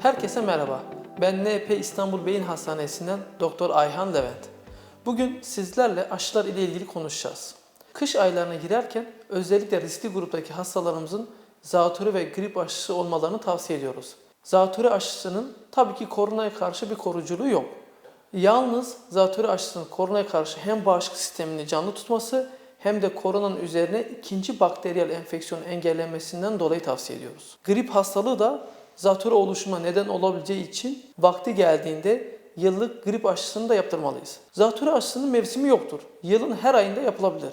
Herkese merhaba. Ben NP İstanbul Beyin Hastanesi'nden Doktor Ayhan Levent. Bugün sizlerle aşılar ile ilgili konuşacağız. Kış aylarına girerken özellikle riskli gruptaki hastalarımızın zatürre ve grip aşısı olmalarını tavsiye ediyoruz. Zatürre aşısının tabii ki koronaya karşı bir koruculuğu yok. Yalnız zatürre aşısının koronaya karşı hem bağışıklık sistemini canlı tutması hem de koronanın üzerine ikinci bakteriyel enfeksiyonu engellenmesinden dolayı tavsiye ediyoruz. Grip hastalığı da zatürre oluşuma neden olabileceği için vakti geldiğinde yıllık grip aşısını da yaptırmalıyız. Zatürre aşısının mevsimi yoktur. Yılın her ayında yapılabilir.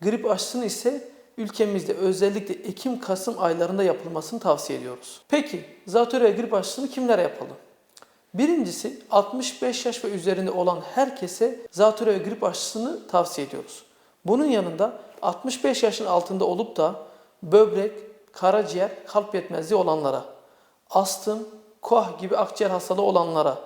Grip aşısını ise ülkemizde özellikle Ekim-Kasım aylarında yapılmasını tavsiye ediyoruz. Peki zatürre ve grip aşısını kimlere yapalım? Birincisi 65 yaş ve üzerinde olan herkese zatürre ve grip aşısını tavsiye ediyoruz. Bunun yanında 65 yaşın altında olup da böbrek, karaciğer, kalp yetmezliği olanlara, astım, koah gibi akciğer hastalığı olanlara,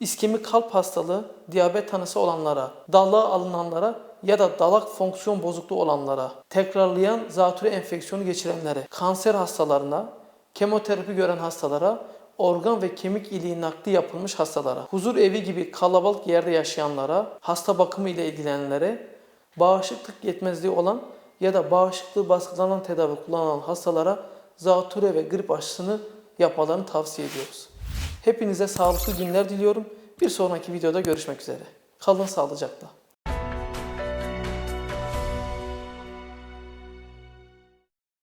iskemik kalp hastalığı, diyabet tanısı olanlara, dallığa alınanlara ya da dalak fonksiyon bozukluğu olanlara, tekrarlayan zatürre enfeksiyonu geçirenlere, kanser hastalarına, kemoterapi gören hastalara, organ ve kemik iliği nakli yapılmış hastalara, huzur evi gibi kalabalık yerde yaşayanlara, hasta bakımı ile ilgilenenlere, bağışıklık yetmezliği olan ya da bağışıklığı baskılanan tedavi kullanan hastalara zatürre ve grip aşısını yapmalarını tavsiye ediyoruz. Hepinize sağlıklı günler diliyorum. Bir sonraki videoda görüşmek üzere. Kalın sağlıcakla.